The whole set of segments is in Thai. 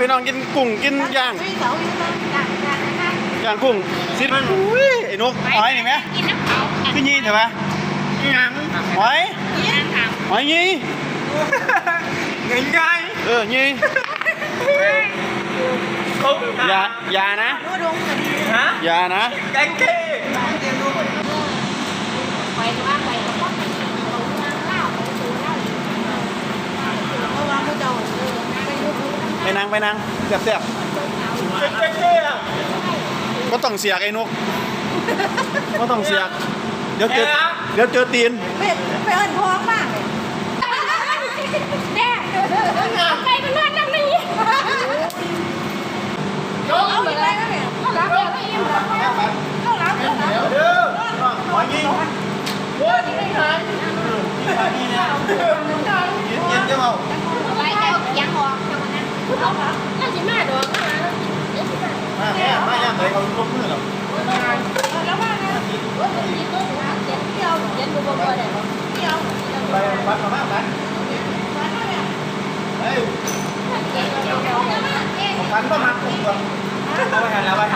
พี่น้องกินกุ้งกินย่างพี่เสาอยู่นั่นย่างย่างย่างย่างกุ้งซิดอุ้ยไอ้นกหอยนี่ไหมกินน้ำเขาคือยี่ใช่ไหมยังหอยกินน้ำเขาหอยยี่เงินไงเออยี่เขาอย่าอย่านะดูดงกันดีฮะอย่านะแกงเก้ไปว่าไปก็ต้องไปกินเขาน้ำเหล้าไปซื้อเหล้าเพราะว่าเขาจะไปดูดู ไปนั่งไปนั่งเสียบเสียบแกงเก้อะก็ต้องเสียกไอ้นกก็ต้องเสียก เดี๋ยวเจอเดี๋ยวเจอตีนเป็นเป็นท้องมากเลยแน่ไปเป็นเลือดน้ำนี่เอาอีกแล้วเนี่ยเขารับเดี๋ยวไม่อิ่มแล้วเขารับเดี๋ยวนะเดี๋ยวเด้อหอยยี่โอ้ยไม่หายเย็นเย็นจะเมาไปเจ้ายังออกจัง น่าจะมาดอกนะมาแม่มาย่างเลยเขาลงมือหรอแล้วว่านะว่าเป็นยี่ต้นนะเจ็ดเที่ยวเจ็ดบุบบุบเลยเที่ยวไปวัดมาบ้างกันเฮ้ยผมพันก็มากุ้งก่อนเอาไปหันแล้วไปหัน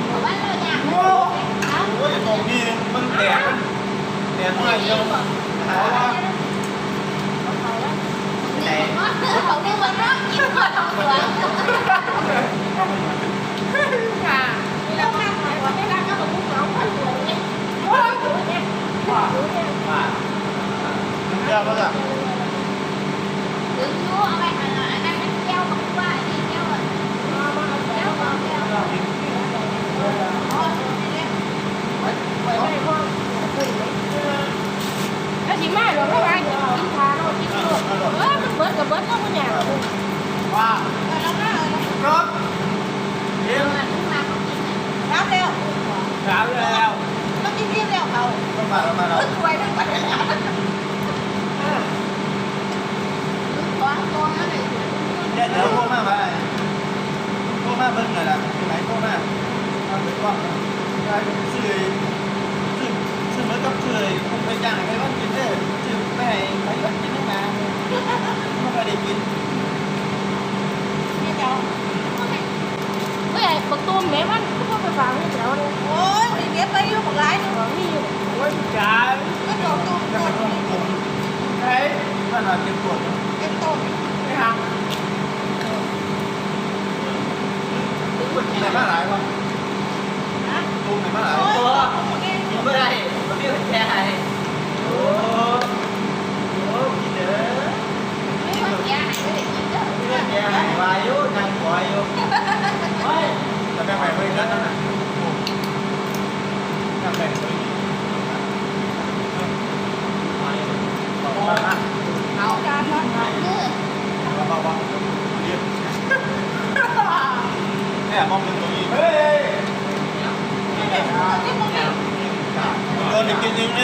bảo với nhau nó chỉ riêng đeo cầu không phải không phải đâu thức quay nó quay nó quá con á này. Để đỡ cô mà bà cô mà bưng rồi là cái máy cô mà nó bị quặn cái sưởi sưởi mới cấp sưởi không phải chẳng cái bắt kín thế chứ cái này phải bắt kín mà. Không phải để kín. Nghe cháu. Bữa này bật tôm mẹ bắt vào đi kéo đi ôi thì biết bấy một lái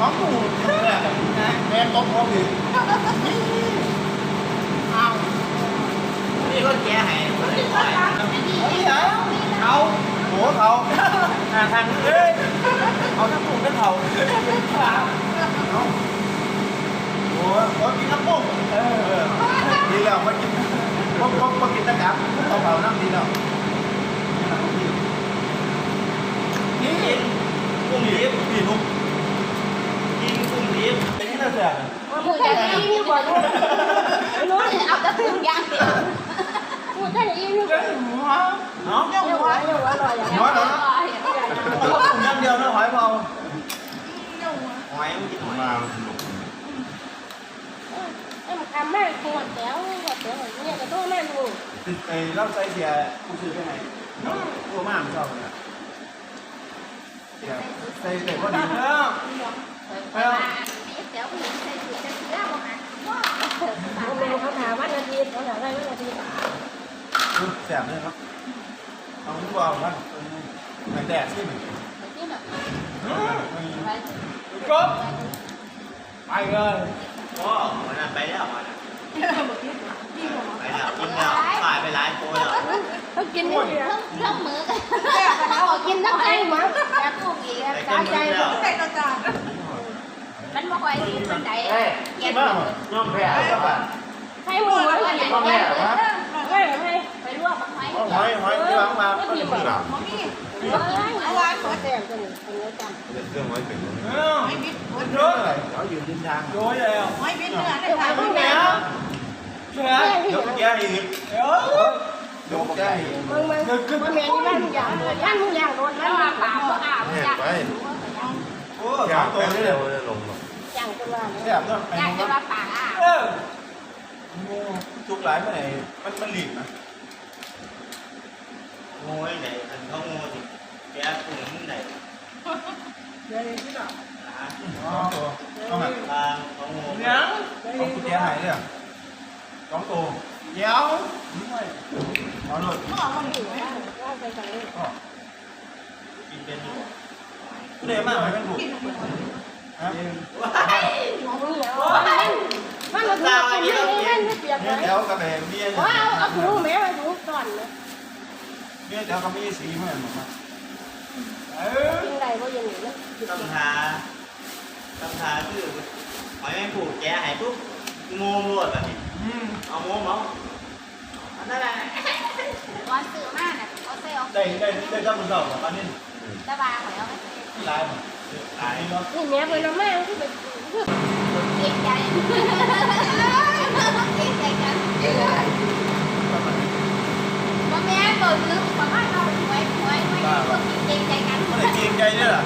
ของกูเนี่ยนะแม่ต้ผมอีกเอานี่รถแกหายรถแกนี่เหรอเขาหัวเขาทางเอ้ยเอาทั้งกลุ่ทั้งเขา à? Mùi cái là yêu như luôn Lúa thì ập đã thương gan kìa Mùi cái là yêu như quả luôn Nói nữa Nó cùng nhâm hỏi không? Ngoài em chỉ ngoài Em ăn mẹ không còn kéo Còn kéo rồi nhẹ cái tôi mẹ luôn Thì lắp xoay thì cũng như thế này Nó của mà làm sao rồi Đây, đây có điểm nữa. Phải? เนาะเอาปุ่งอย่างเดียวนะหอยเผา หอยมันกินหอย มา ไอ้มันทำแม่คงแถวหัวแถวเนี่ยจะต้องแม่ดู ไอ้เราใส่เสียผู้ซื้อไปไหนตัวมากชอบเลยใส่เด็กก็ดีนะ ไปว่าเดี๋ยวผู้หญิงใส่ถุงจะเสื้อบอกอ่ะว้าว เขาแม่เขาถามวันอาทิตย์เขาถามอะไรวันอาทิตย์ แสบเลยครับเอาทุกวันครับไม่แดดใช่ไหม ที่แบบไป จบไปเลย โอ้วันนั้นไปแล้ววันนั้นไปแล้วกินแล้วตายไปหลายตัวแล้ว เขากินนี่เดียว เครื่องเครื่องมือกันเขากินทั้งไอ้หมาแต่ผู้หญิง ไปกินมื้อแล้ว มันบ่ค่อยดีมันใดเย็น มากน้องแพ้ครับบ้า bánh bó quay thì bên đấy em nhom khè các bạn hay mua cái này nhom khè hả phải luôn hỏi hỏi cái bán mà có gì không nào Hãy subscribe cho kênh Ghiền Mì Gõ Để không bỏ lỡ những video hấp dẫn เอาไว้ขอแต้มตัวนี้ตัวนี้จำเรื่องไว้เป็นเยอะอะไรเขาอยู่ดินทางโย้ยแล้วเดี๋ยวไปข้างในใช่ไหมยกแก้อีกยกแก้อีกมึงมึงมึงแม่นี่บ้านมึงอย่างบ้านมึงอย่างโดนแล้แล้ววมามาป่าป่าบ่อาบจักโอ้สามตัวนี่เลยอย่างตัวแสบด้วยไอ้อยากมึจะงมาป่าอาบเออทุกหลายเมื่อไหร่มันมันหลีกนะโง่ไหนอันเขาโง่ดิแกกุ้งมันไหนอ๋อตัวต้องแบบทางเขาโง่ต้องกุญแจหายเลยสองตัวเดี๋ยวเอาหน่อยว่าไปสั่งเลยกินเป็นอยู่กู เดี๋ยวมาหอยมันถูกฮะว้ายมึงอย่างมันมันมาถูกกินไม่ได้ไม่เปียกเลเนี่ยยเดี๋ยวกับแม่เมียเนี่ยว้าวเอาถุงแม่มาถุงก่อนเลยเมียเดี๋ยวกับมีสีเหมือนกันเออกินไรว่าอย่างนี้นะต้องหาต้องหาคือหอยแมงผูกแกหายปุ๊บโง่หมดแบบนี้อืมเอาโง่เมาอันนั้นแหละวันซื้อมาน่ะเขาใส่ออกได้ได้ได้จับมันเก่าแบบนี้ตะบาเขาเอาไปที่ ร้ายหมดร้ายเนาะนี่แม่เวลาแม่คือแเกลียดใจเกลียดใจกันบ่แม่เปิดลืมประมาณเราไว้ไว้ไว้เกลียดใจกันเกลียดใจเนี่ยหรอ